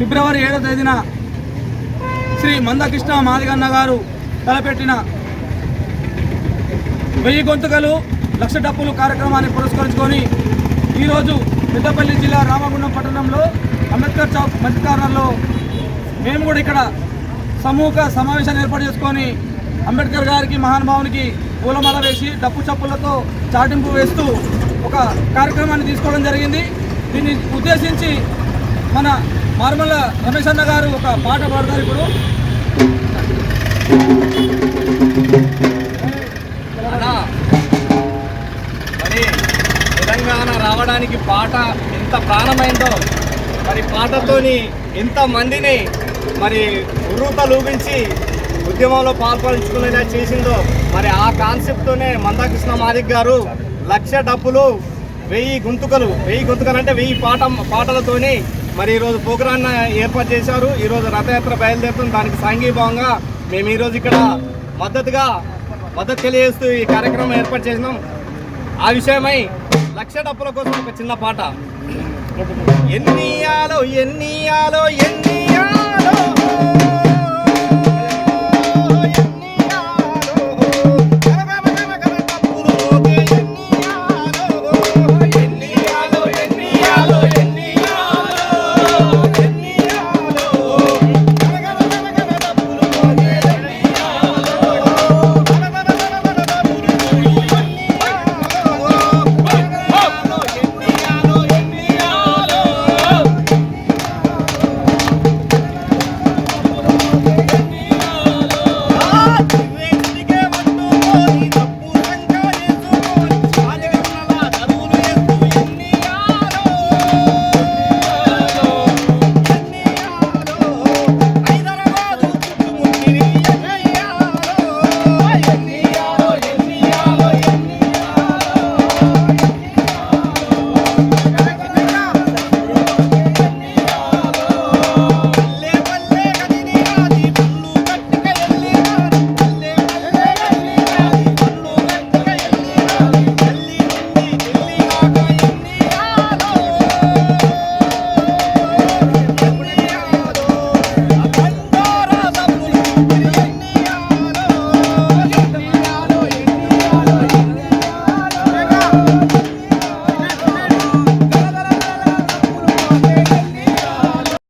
ఫిబ్రవరి ఏడో తేదీన శ్రీ మందకృష్ణ మాదిగన్న గారు తలపెట్టిన వెయ్యి గొంతుకలు లక్ష డప్పులు కార్యక్రమాన్ని పురస్కరించుకొని ఈరోజు పెద్దపల్లి జిల్లా రామగుండం పట్టణంలో అంబేద్కర్ చౌక్ మధ్యకారణంలో మేము కూడా ఇక్కడ సమూహ సమావేశాన్ని ఏర్పాటు చేసుకొని అంబేద్కర్ గారికి మహానుభావునికి పూలమాల వేసి డప్పు చప్పులతో చాటింపు వేస్తూ ఒక కార్యక్రమాన్ని తీసుకోవడం జరిగింది. దీన్ని ఉద్దేశించి మన మార్మల్ల రమేష్ అన్న గారు ఒక పాట పాడతారు ఇప్పుడు. మరి తెలంగాణ రావడానికి పాట ఎంత ప్రాణమైందో మరి పాటతోని ఎంత మందిని మరి ఉర్రూత లూపించి ఉద్యమంలో పాల్పంచుకునేలా చేసిందో మరి ఆ కాన్సెప్ట్తోనే మందాకృష్ణ మాదిక్ గారు లక్ష డబ్బులు వెయ్యి గుంతుకలు వెయ్యి గుంతుకలు అంటే వెయ్యి పాట పాటలతోని మరి ఈరోజు ప్రోగ్రాన్ని ఏర్పాటు చేశారు. ఈరోజు రథయాత్ర బయలుదేరుతుంది దానికి సాంఘీభావంగా మేము ఈరోజు ఇక్కడ మద్దతుగా మద్దతు తెలియజేస్తూ ఈ కార్యక్రమం ఏర్పాటు చేసినాం. ఆ విషయమై లక్ష డబ్బుల కోసం ఒక చిన్న పాట. ఎన్నియాలో ఎన్నియాలో ఎన్ని